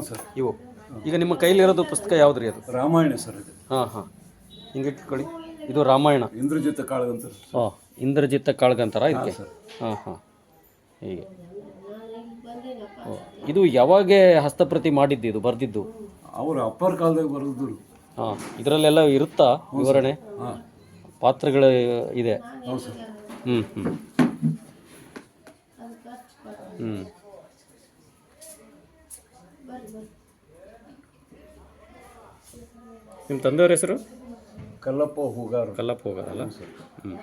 ಹ್ಞೂ ಸರ್. ಇವು. ಈಗ ನಿಮ್ಮ ಕೈಲಿರೋದು ಪುಸ್ತಕ ಯಾವ್ದು ರೀ ಅದು? ರಾಮಾಯಣ ಸರ್ ಇದು ಹಾಂ ಹಾಂ. ಹಿಂಗೆ ಇಟ್ಕೊಳ್ಳಿ. ಇದು ರಾಮಾಯಣ. ಇಂದ್ರಜಿತ್ ಕಾಳಗಂತ ಹಾಂ ಇಂದ್ರಜಿತ್ತ ಕಾಳ್ಗಂತಾರ ಇದಕ್ಕೆ? ಸರ್. ಹಾಂ ಹಾಂ. ಹೀಗೆ. ಓ ಇದು ಯಾವಾಗ ಹಸ್ತಪ್ರತಿ ಮಾಡಿದ್ದು ಇದು ಬರೆದಿದ್ದು? ಅವ್ರ ಅಪ್ಪರ ಕಾಲದಾಗ ಬರೆದ್ರು ಹಾಂ ಇದರಲ್ಲೆಲ್ಲ ಇರುತ್ತಾ ವಿವರಣೆ? ಹಾಂ. ಪಾತ್ರಗಳು ಇದೆ. ಹೌದು ಸರ್. ಹ್ಞೂ ಹ್ಞೂ ಹ್ಞೂ ನಿಮ್ಮ ತಂದೆಯವ್ರ ಹೆಸರು? ಕಲ್ಲಪ್ಪ ಹೂಗಾರ. ಕಲ್ಲಪ್ಪ ಹೋಗೋದಲ್ಲ ಹ್ಞೂ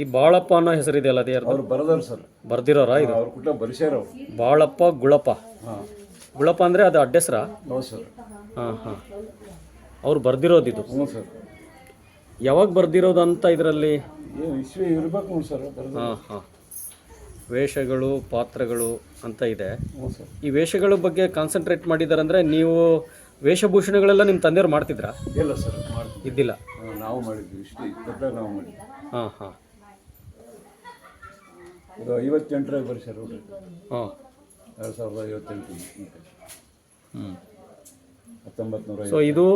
ಈ ಬಾಳಪ್ಪ ಅನ್ನೋ ಹೆಸರಿದೆಯಲ್ಲ ಅದೇ ಅವ್ರು ಬರದಾರ ಸರ್. ಬರ್ದಿರೋರಾ ಇದು? ಅವ್ರ ಕುಟ ಬರಿಸ್ಯಾರ ಅವ್ರು. ಬಾಳಪ್ಪ ಗುಳಪ್ಪ. ಹಾಂ. ಗುಳಪ್ಪ ಅಂದರೆ ಅದು ಅಡ್ಡೆಸ್ರಾ ಹೌದು ಸರ್. ಹಾಂ ಹಾಂ. ಅವ್ರು ಬರ್ದಿರೋದು ಇದು? ಹ್ಞೂ ಸರ್. ಯಾವಾಗ ಬರ್ದಿರೋದು ಅಂತ ಇದರಲ್ಲಿ? ಏನು ಇಸ್ವಿ ಇರ್ಬೇಕು ನೋಡಿ ಸರ್ ಬರೆದ ಹಾಂ ಹಾಂ. ವೇಷಗಳು ಪಾತ್ರಗಳು ಅಂತ ಇದೆ. ಸರ್. ಈ ವೇಷಗಳ ಬಗ್ಗೆ ಕಾನ್ಸಂಟ್ರೇಟ್ ಮಾಡಿದ್ದಾರೆ ಅಂದರೆ ನೀವು ವೇಷಭೂಷಣಗಳೆಲ್ಲ ನಿಮ್ಮ ತಂದೆಯವ್ರು ಮಾಡ್ತಿದ್ರಾ? ಇಲ್ಲ ಸರ್ ಮಾಡ್ತೀವಿ ಇದ್ದಿಲ್ಲ? ನಾವು ಮಾಡಿದ್ವಿ ಇಷ್ಟು ಇಪ್ಪತ್ತಾಗ ನಾವು ಮಾಡಿದ್ವಿ. ಹಾಂ ಹಾಂ. ಇದು ಐವತ್ತೆಂಟರಾಗ ಬರಿಸ್ಯಾರ ನೋಡ್ರಿ ಹಾಂ. ಎರಡು ಸಾವಿರದ ಐವತ್ತೆಂಟು ಹ್ಞೂ ಹತ್ತೊಂಬತ್ತು ನೂರ ಸೊ ಇದು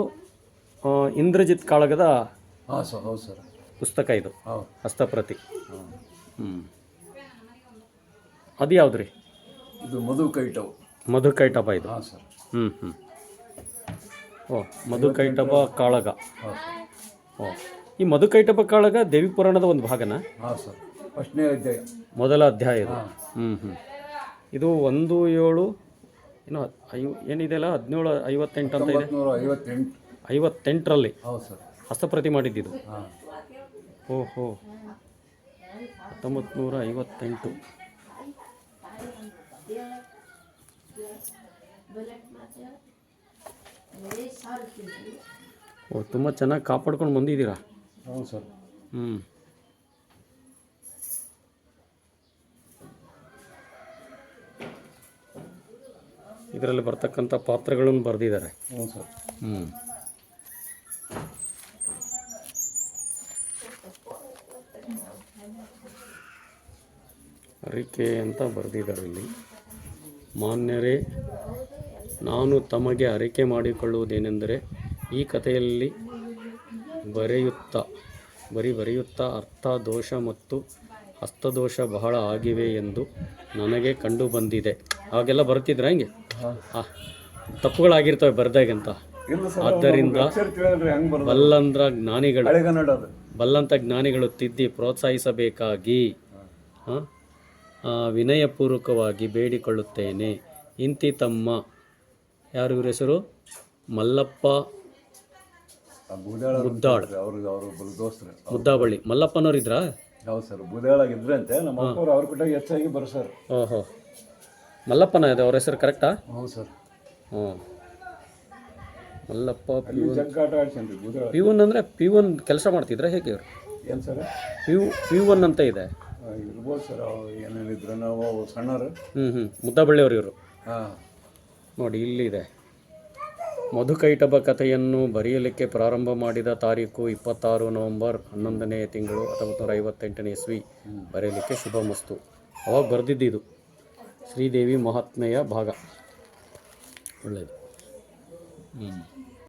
ಆ, ಇಂದ್ರಜಿತ್ ಕಾಳಗದ ಹಾಂ ಸರ್ ಹೌದು ಸರ್. ಪುಸ್ತಕ ಇದು. ಹೌದು. ಹಸ್ತಪ್ರತಿ. ಹ್ಞೂ ಅದು ಯಾವ್ದು ರೀ ಇದು ಮಧು ಕೈಟವ್. ಮಧು ಕೈಟಪ ಇದು? ಹಾಂ ಸರ್. ಹ್ಞೂ ಹ್ಞೂ ಓ ಮಧು ಕೈಟಪ ಕಾಳಗ. ಓ ಈ ಮಧು ಕೈಟಪ ಕಾಳಗ ದೇವಿ ಪುರಾಣದ ಒಂದು ಭಾಗನಾ? ಹಾಂ ಸರ್. ಫಸ್ಟ್ನೇ ಅಧ್ಯಾಯ. ಮೊದಲ ಅಧ್ಯಾಯ ಇದು. ಹ್ಞೂ ಹ್ಞೂ ಇದು ಒಂದು ಏಳು ಏನು ಐ ಏನಿದೆಯಲ್ಲ? ಹದಿನೇಳು ಐವತ್ತೆಂಟು ಅಂತ ಇದೆ? ಐವತ್ತೆಂಟು. ಐವತ್ತೆಂಟರಲ್ಲಿ? ಹೌದು ಸರ್. ಹಸ್ತಪ್ರತಿ ಮಾಡಿದ್ದಿದ್ದು ಓಹೋ. ಹತ್ತೊಂಬತ್ತು ನೂರ ಐವತ್ತೆಂಟು. ಓ ತುಂಬ ಚೆನ್ನಾಗಿ ಕಾಪಾಡ್ಕೊಂಡು ಬಂದಿದ್ದೀರಾ? ಹೌದು ಸರ್. ಹ್ಞೂ ಇದರಲ್ಲಿ ಬರ್ತಕ್ಕಂಥ ಪಾತ್ರಗಳನ್ನು ಬರೆದಿದ್ದಾರೆ. ಹ್ಞೂ ಸರ್. ಹ್ಞೂ ಅರಿಕೆ ಅಂತ ಬರೆದಿದ್ದಾರೆ ಇಲ್ಲಿ. ಮಾನ್ಯರೇ ನಾನು ತಮಗೆ ಅರಿಕೆ ಮಾಡಿಕೊಳ್ಳುವುದೇನೆಂದರೆ ಈ ಕಥೆಯಲ್ಲಿ ಬರೆಯುತ್ತಾ ಬರಿ ಬರೆಯುತ್ತಾ ಅರ್ಥ ದೋಷ ಮತ್ತು ಹಸ್ತದೋಷ ಬಹಳ ಆಗಿವೆ ಎಂದು ನನಗೆ ಕಂಡು ಬಂದಿದೆ ಹಾಗೆಲ್ಲ ಬರ್ತಿದ್ರ ಹಂಗೆ? ಹಾ. ತಪ್ಪುಗಳಾಗಿರ್ತವೆ ಬರ್ದಾಗಂತ ಆದ್ದರಿಂದ ಬಲ್ಲಂದ್ರ ಜ್ಞಾನಿಗಳು. ಬಲ್ಲಂಥ ಜ್ಞಾನಿಗಳು ತಿದ್ದಿ ಪ್ರೋತ್ಸಾಹಿಸಬೇಕಾಗಿ. ಆ, ವಿನಯಪೂರ್ವಕವಾಗಿ ಬೇಡಿಕೊಳ್ಳುತ್ತೇನೆ. ಇಂತಿ ತಮ್ಮ ಯಾರು ಇವ್ರ ಹೆಸರು? ಮಲ್ಲಪ್ಪ ಮುದ್ದಾಳ್. ಮುದ್ದಾಬಳ್ಳಿ. ಮಲ್ಲಪ್ಪನವ್ರಿದ್ರಾ ಹೌದು ಸರ್ ಬೂದಾಳಾಗ ಇದ್ರಂತೆ. ನಮ್ಮ ಅಪ್ಪವ್ರು ಅವ್ರ ಕುಟಾಗ ಹೆಚ್ಚಾಗಿ ಬರ್ಸಾರ. ಓಹೋ. ಮಲ್ಲಪ್ಪನ ಇದೆ ಅವ್ರ ಹೆಸರು ಕರೆಕ್ಟಾ? ಹೌದು ಸರ್. ಹ್ಞೂ ಮಲ್ಲಪ್ಪ ಅಲ್ಲಿ ಜಗ್ಗಾಟ ಆಡ್ಸನ್ರಿ ಬೂದಾಳ ಪಿ ಒನ್ ಅಂದರೆ ಪಿ ಒನ್ ಕೆಲಸ ಮಾಡ್ತಿದ್ರಾ ಹೇಗೆ ಇವರು? ಏನು ಸರ್? ಪಿ ಪಿ ಒನ್ ಅಂತ ಇದೆ. ಇರ್ಬೋದು ಸರ್ ಅವು ಏನೇನಿದ್ರು ನಾವು ಅವು ಸಣ್ಣರು ಹ್ಞೂ ಹ್ಞೂ ಮುದ್ದಬಳ್ಳಿಯವರು ಇವರು. ಹಾಂ. ನೋಡಿ ಇಲ್ಲಿದೆ. ಮಧುಕೈಟಬ ಕಥೆಯನ್ನು ಬರೆಯಲಿಕ್ಕೆ ಪ್ರಾರಂಭ ಮಾಡಿದ ತಾರೀಕು ಇಪ್ಪತ್ತಾರು ನವೆಂಬರ್ ಹನ್ನೊಂದನೇ ತಿಂಗಳು ಹತ್ತೊಂಬತ್ತು ನೂರ ಐವತ್ತೆಂಟನೇ ಇಸ್ವಿ. ಬರೆಯಲಿಕ್ಕೆ ಶುಭ ಮಸ್ತು. ಅವಾಗ ಬರೆದಿದ್ದಿದು ಶ್ರೀದೇವಿ ಮಹಾತ್ಮೆಯ ಭಾಗ. ಒಳ್ಳೆಯದು. ಹ್ಞೂ